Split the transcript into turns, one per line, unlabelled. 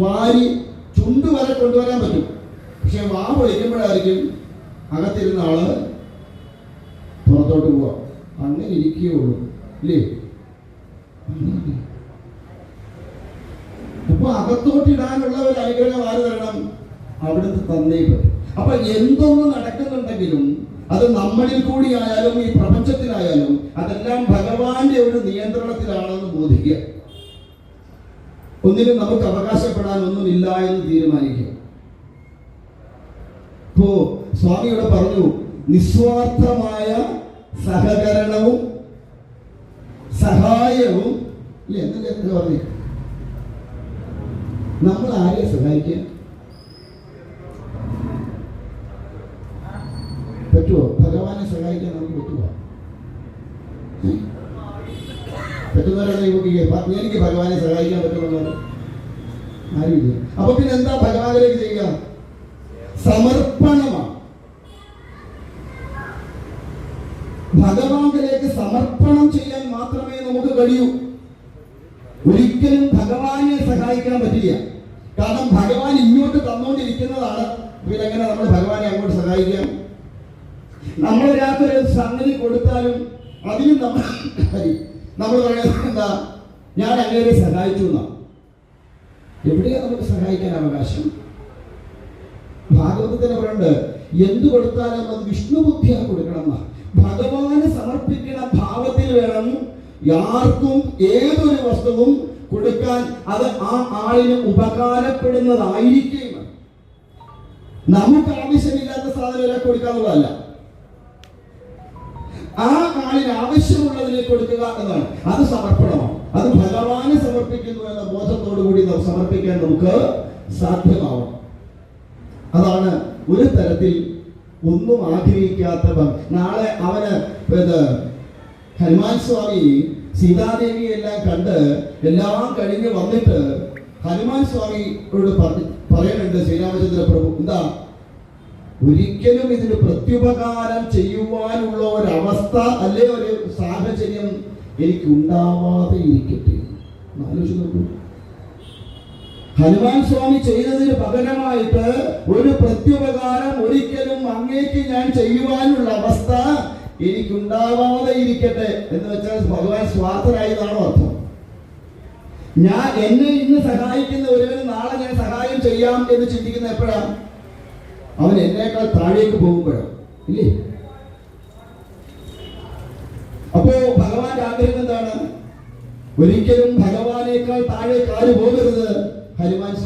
വാരി ചുണ്ട് വരെ കൊണ്ടുവരാൻ പറ്റും. പക്ഷെ വാ പൊളിക്കുമ്പോഴായിരിക്കും അകത്തിരുന്ന ആൾ പുറത്തോട്ട് പോവാ. അങ്ങനെ ഇരിക്കുകയുള്ളൂ ഇല്ലേ? അല്ലേ അപ്പൊ അകത്തോട്ടിടാനുള്ള ഒരു അനുഗ്രഹം ആര് തരണം? അവിടുന്ന് തന്നേ പറ്റും. അപ്പൊ എന്തൊന്നും നടക്കുന്നുണ്ടെങ്കിലും അത് നമ്മളിൽ കൂടിയായാലും ഈ പ്രപഞ്ചത്തിലായാലും അതെല്ലാം ഭഗവാന്റെ ഒരു നിയന്ത്രണത്തിലാണെന്ന് ബോധിക്കുക. ഒന്നിനും നമുക്ക് അവകാശപ്പെടാൻ ഒന്നുമില്ല എന്ന് തീരുമാനിക്കുക ഇപ്പോ സ്വാമിയോട് പറഞ്ഞു നിസ്വാർത്ഥമായ സഹകരണവും സഹായവും ഇല്ല? എന്നല്ലേ എന്താ പറഞ്ഞു? നമ്മൾ ആരെ സഹായിക്കുക പറ്റുമോ ഭഗവാനെ സഹായിക്കാൻ നമുക്ക് പറ്റുമോ? പറ്റുന്നവരാണ് എനിക്ക് ഭഗവാനെ സഹായിക്കാൻ പറ്റുമെന്നാണ് ആരുമില്ല. അപ്പൊ പിന്നെ എന്താ ഭഗവാനിലേക്ക് ചെയ്യുക? സമർപ്പണമാണ്. ഭഗവാനിലേക്ക് സമർപ്പണം ചെയ്യാൻ മാത്രമേ നമുക്ക് കഴിയൂ. ഒരിക്കലും ഭഗവാനെ സഹായിക്കാൻ പറ്റില്ല. കാരണം ഭഗവാൻ ഇങ്ങോട്ട് തന്നുകൊണ്ടിരിക്കുന്നതാണ് പിന്നെ എങ്ങനെ നമ്മൾ ഭഗവാനെ അങ്ങോട്ട് സഹായിക്കാം? നമ്മൾ ഒരാൾക്കൊരു സംഗതി കൊടുത്താലും അതിനും നമ്മൾ നമ്മൾ പറയുന്നത് എന്താ? ഞാൻ അങ്ങനെ സഹായിച്ചു എന്നാണ് എവിടെയാണ് നമുക്ക് സഹായിക്കാൻ അവകാശം? ഭാഗവതത്തിന് പറയുന്നുണ്ട് എന്തു കൊടുത്താലും അത് വിഷ്ണു ബുദ്ധിയാ കൊടുക്കണം. ഭഗവാന് സമർപ്പിക്കുന്ന ഭാവത്തിൽ വേണം ആർക്കും ഏതൊരു വസ്തുവും കൊടുക്കാൻ. അത് ആ ആളിന് ഉപകാരപ്പെടുന്നതായിരിക്കും. നമുക്ക് ആവശ്യമില്ലാത്ത സാധനം കൊടുക്കാന്നുള്ളതല്ല. ആ നാളിൽ ആവശ്യമുള്ളതിനെ കൊടുക്കുക എന്നാണ് അത് സമർപ്പണമാണ് അത് ഭഗവാനെ സമർപ്പിക്കുന്നു എന്ന ബോധത്തോടു കൂടി സമർപ്പിക്കാൻ നമുക്ക് സാധ്യമാവണം അതാണ് ഒരു തരത്തിൽ ഒന്നും ആഗ്രഹിക്കാത്ത നാളെ അവന് ഹനുമാൻ സ്വാമി സീതാദേവിയെല്ലാം കണ്ട് എല്ലാം കഴിഞ്ഞ് വന്നിട്ട് ഹനുമാൻ സ്വാമിയോട് പറയുന്നുണ്ട് ശ്രീരാമചന്ദ്ര പ്രഭു എന്താ ഒരിക്കലും ഇതിന് പ്രത്യുപകാരം ചെയ്യുവാനുള്ള ഒരവസ്ഥ അല്ലെ ഒരു സാഹചര്യം എനിക്ക് ഉണ്ടാവാതെ ഇരിക്കട്ടെ ഹനുമാൻ സ്വാമി ചെയ്തതിന് പകരമായിട്ട് ഒരു പ്രത്യുപകാരം ഒരിക്കലും അങ്ങേക്ക് ഞാൻ ചെയ്യുവാനുള്ള അവസ്ഥ എനിക്കുണ്ടാവാതെ ഇരിക്കട്ടെ എന്ന് വെച്ചാൽ ഭഗവാൻ സ്വാർത്ഥനായതാണോ അർത്ഥം? ഞാൻ എന്നെ ഇന്ന് സഹായിക്കുന്ന ഒരുവന് നാളെ ഞാൻ സഹായം ചെയ്യാം എന്ന് ചിന്തിക്കുന്ന എപ്പോഴാണ്? അവൻ എന്നേക്കാൾ താഴേക്ക് പോകുമ്പോഴോ? ഇല്ലേ? അപ്പോ ഭഗവാന്റെ ആഗ്രഹം എന്താണ്? ഒരിക്കലും ഭഗവാനേക്കാൾ താഴേക്ക് ആര് പോകരുത്? ഹനുമാൻ